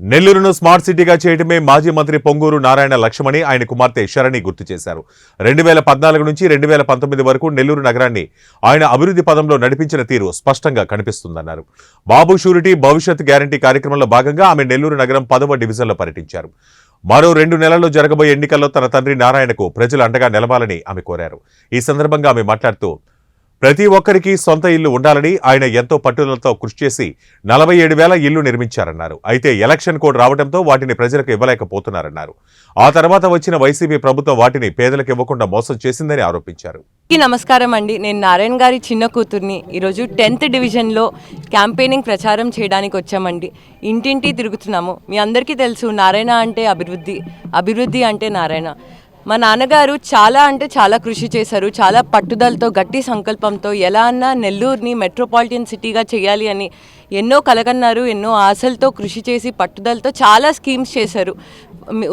నెల్లూరును smart సిటీగా చేయడమే మాజీ మంత్రి పొంగూరు నారాయణ లక్ష్మణి ఆయన కుమార్తె శరణి గుర్తు చేశారు. రెండు వేల పద్నాలుగు నుంచి రెండు వేల పంతొమ్మిది వరకు నెల్లూరు నగరాన్ని ఆయన అభివృద్ధి పదంలో నడిపించిన తీరు స్పష్టంగా కనిపిస్తుందన్నారు. బాబు షూరిటీ భవిష్యత్ గ్యారంటీ కార్యక్రమంలో భాగంగా ఆమె నెల్లూరు నగరం పదవ డివిజన్లో పర్యటించారు. మరో రెండు నెలల్లో జరగబోయే ఎన్నికల్లో తన తండ్రి నారాయణకు ప్రజలు అండగా నిలవాలని ఆమె కోరారు. ఈ సందర్భంగా ఆమె మాట్లాడుతూ ప్రతి ఒక్కరికి సొంత ఇల్లు ఉండాలని ఆయన ఎంతో పట్టుదలతో కృషి చేసి నలభై ఏడు వేల ఇల్లు నిర్మించారన్నారు. అయితే ఎలక్షన్ కోడ్ రావడంతో వాటిని ప్రజలకు ఇవ్వలేకపోతున్నారన్నారు. ఆ తర్వాత వచ్చిన వైసీపీ ప్రభుత్వం వాటిని పేదలకు ఇవ్వకుండా మోసం చేసిందని ఆరోపించారు. నమస్కారం అండి. నేను నారాయణ గారి చిన్న కూతుర్ని ఈరోజు టెన్త్ డివిజన్లో క్యాంపెయినింగ్ ప్రచారం చేయడానికి వచ్చామండి. ఇంటింటి తిరుగుతున్నాము. మీ అందరికీ తెలుసు నారాయణ అంటే అభివృద్ధి అభివృద్ధి అంటే నారాయణ. మా నాన్నగారు చాలా అంటే చాలా కృషి చేశారు చాలా పట్టుదలతో గట్టి సంకల్పంతో ఎలా అన్నా నెల్లూరుని మెట్రోపాలిటన్ సిటీగా చేయాలి అని ఎన్నో కలగన్నారు ఎన్నో ఆశలతో కృషి చేసి పట్టుదలతో చాలా స్కీమ్స్ చేశారు.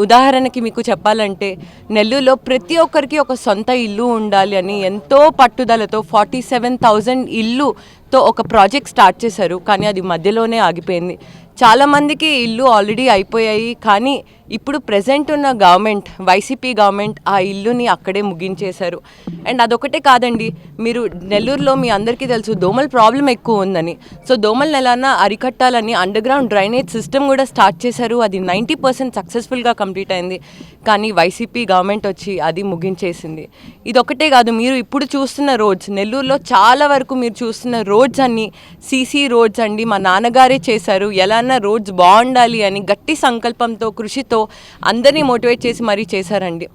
ఉదాహరణకి మీకు చెప్పాలంటే నెల్లూరులో ప్రతి ఒక్కరికి ఒక సొంత ఇల్లు ఉండాలి అని ఎంతో పట్టుదలతో ఫార్టీ సెవెన్ థౌజండ్ ఇల్లుతో ఒక ప్రాజెక్ట్ స్టార్ట్ చేశారు కానీ అది మధ్యలోనే ఆగిపోయింది. చాలామందికి ఇల్లు ఆల్రెడీ అయిపోయాయి కానీ ఇప్పుడు ప్రజెంట్ ఉన్న గవర్నమెంట్ వైసీపీ గవర్నమెంట్ ఆ ఇల్లుని అక్కడే ముగించేశారు. అండ్ అదొకటే కాదండి మీరు నెల్లూరులో మీ అందరికీ తెలుసు దోమల ప్రాబ్లం ఎక్కువ ఉందని. సో దోమలను ఎలానా అరికట్టాలని అండర్ గ్రౌండ్ డ్రైనేజ్ సిస్టమ్ కూడా స్టార్ట్ చేశారు. అది నైంటీ పర్సెంట్ సక్సెస్ఫుల్గా కంప్లీట్ అయింది. కానీ వైసీపీ గవర్నమెంట్ వచ్చి అది ముగించేసింది. ఇదొకటే కాదు మీరు ఇప్పుడు చూస్తున్న రోడ్స్ నెల్లూరులో చాలా వరకు మీరు చూస్తున్న రోడ్స్ అన్నీ సీసీ రోడ్స్ అండి మా నాన్నగారే చేశారు. ఎలా రోడ్స్ బాగుండాలి అని గట్టి సంకల్పంతో కృషితో అందరినీ మోటివేట్ చేసి మరీ చేశారండి.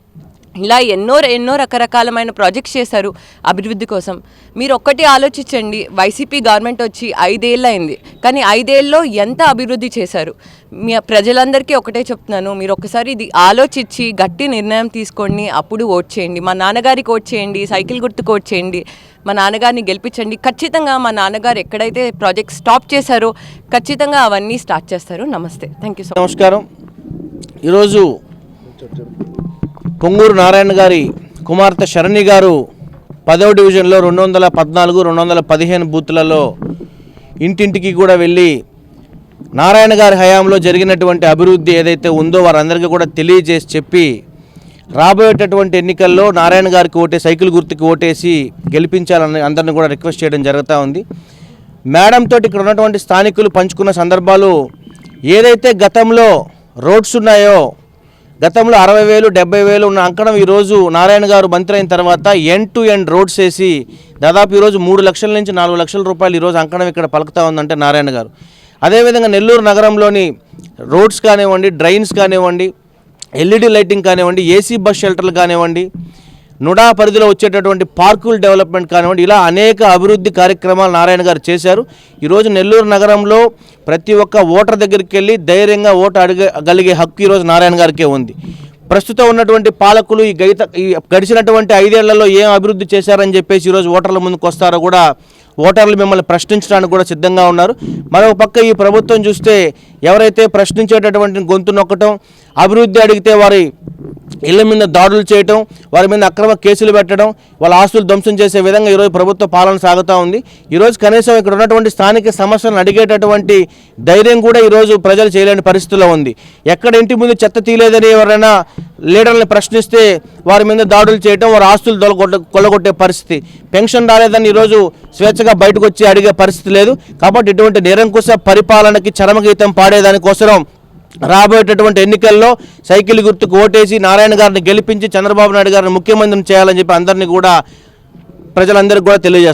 ఇలా ఎన్నో ఎన్నో రకరకాలమైన ప్రాజెక్ట్స్ చేశారు అభివృద్ధి కోసం. మీరు ఒక్కటి ఆలోచించండి వైసీపీ గవర్నమెంట్ వచ్చి ఐదేళ్ళైంది అయింది. కానీ ఐదేళ్ళలో ఎంత అభివృద్ధి చేశారు? మీ ప్రజలందరికీ ఒకటే చెప్తున్నాను మీరు ఒకసారి ఇది ఆలోచించి గట్టి నిర్ణయం తీసుకోండి అప్పుడు ఓట్ చేయండి. మా నాన్నగారికి ఓట్ చేయండి సైకిల్ గుర్తుకు ఓట్ చేయండి. మా నాన్నగారిని గెలిపించండి. ఖచ్చితంగా మా నాన్నగారు ఎక్కడైతే ప్రాజెక్ట్ స్టాప్ చేశారో ఖచ్చితంగా అవన్నీ స్టార్ట్ చేస్తారు. నమస్తే. థ్యాంక్ యూ సో నమస్కారం. ఈరోజు కొంగూరు నారాయణ గారి కుమార్తె శరణి గారు పదవ డివిజన్లో రెండు వందల పద్నాలుగు రెండు వందల పదిహేను బూత్లలో ఇంటింటికి కూడా వెళ్ళి నారాయణ గారి హయాంలో జరిగినటువంటి అభివృద్ధి ఏదైతే ఉందో వారందరికీ కూడా తెలియజేసి చెప్పి రాబోయేటటువంటి ఎన్నికల్లో నారాయణ గారికి ఓటే సైకిల్ గుర్తుకి ఓటేసి గెలిపించాలని అందరిని కూడా రిక్వెస్ట్ చేయడం జరుగుతూ ఉంది. మేడం తోటి ఇక్కడ ఉన్నటువంటి స్థానికులు పంచుకున్న సందర్భాలు ఏదైతే గతంలో రోడ్స్ ఉన్నాయో? గతంలో అరవై వేలు డెబ్బై వేలు ఉన్న అంకణం ఈరోజు నారాయణ గారు మంత్రి అయిన తర్వాత ఎండ్ టు ఎండ్ రోడ్స్ వేసి దాదాపు ఈరోజు మూడు లక్షల నుంచి నాలుగు లక్షల రూపాయలు ఈరోజు అంకణం ఇక్కడ పలుకుతా ఉందంటే నారాయణ గారు. అదేవిధంగా నెల్లూరు నగరంలోని రోడ్స్ కానివ్వండి డ్రైన్స్ కానివ్వండి ఎల్ఈడి లైటింగ్ కానివ్వండి ఏసీ బస్ షెల్టర్లు కానివ్వండి నుడా పరిధిలో వచ్చేటటువంటి పార్కుల డెవలప్మెంట్ కానివ్వండి ఇలా అనేక అభివృద్ధి కార్యక్రమాలు నారాయణ గారు చేశారు. ఈరోజు నెల్లూరు నగరంలో ప్రతి ఒక్క ఓటర్ దగ్గరికి వెళ్ళి ధైర్యంగా ఓటు అడగగలిగే హక్కు ఈరోజు నారాయణ గారికే ఉంది. ప్రస్తుతం ఉన్నటువంటి పాలకులు ఈ గైత ఈ గడిచినటువంటి ఐదేళ్ళలో ఏం అభివృద్ధి చేశారని చెప్పేసి ఈరోజు ఓటర్ల ముందుకు వస్తారో కూడా ఓటర్లు మిమ్మల్ని ప్రశ్నించడానికి కూడా సిద్ధంగా ఉన్నారు. మరొక పక్క ఈ ప్రభుత్వం చూస్తే ఎవరైతే ప్రశ్నించేటటువంటి గొంతు నొక్కటం అభివృద్ధి అడిగితే వారి ఇళ్ళ మీద దాడులు చేయటం వారి మీద అక్రమ కేసులు పెట్టడం వాళ్ళ ఆస్తులు ధ్వంసం చేసే విధంగా ఈరోజు ప్రభుత్వ పాలన సాగుతూ ఉంది. ఈరోజు కనీసం ఇక్కడ ఉన్నటువంటి స్థానిక సమస్యలను అడిగేటటువంటి ధైర్యం కూడా ఈరోజు ప్రజలు చేయలేని పరిస్థితిలో ఉంది. ఎక్కడ ఇంటి ముందు చెత్త తీయలేదని ఎవరైనా లీడర్ని ప్రశ్నిస్తే వారి మీద దాడులు చేయటం వారి ఆస్తులు దొలగొట్ట కొల్లగొట్టే పరిస్థితి. పెన్షన్ రాలేదని ఈరోజు స్వేచ్ఛగా బయటకు వచ్చి అడిగే పరిస్థితి లేదు. కాబట్టి ఇటువంటి నిరంకుశ పరిపాలనకి చరమగీతం పాడేదానికోసం రాబోయేటటువంటి ఎన్నికల్లో సైకిల్ గుర్తుకు ఓటేసి నారాయణ గారిని గెలిపించి చంద్రబాబు నాయుడు గారిని ముఖ్యమంత్రిని చేయాలని చెప్పి అందరినీ కూడా ప్రజలందరికీ కూడా తెలియజేస్తారు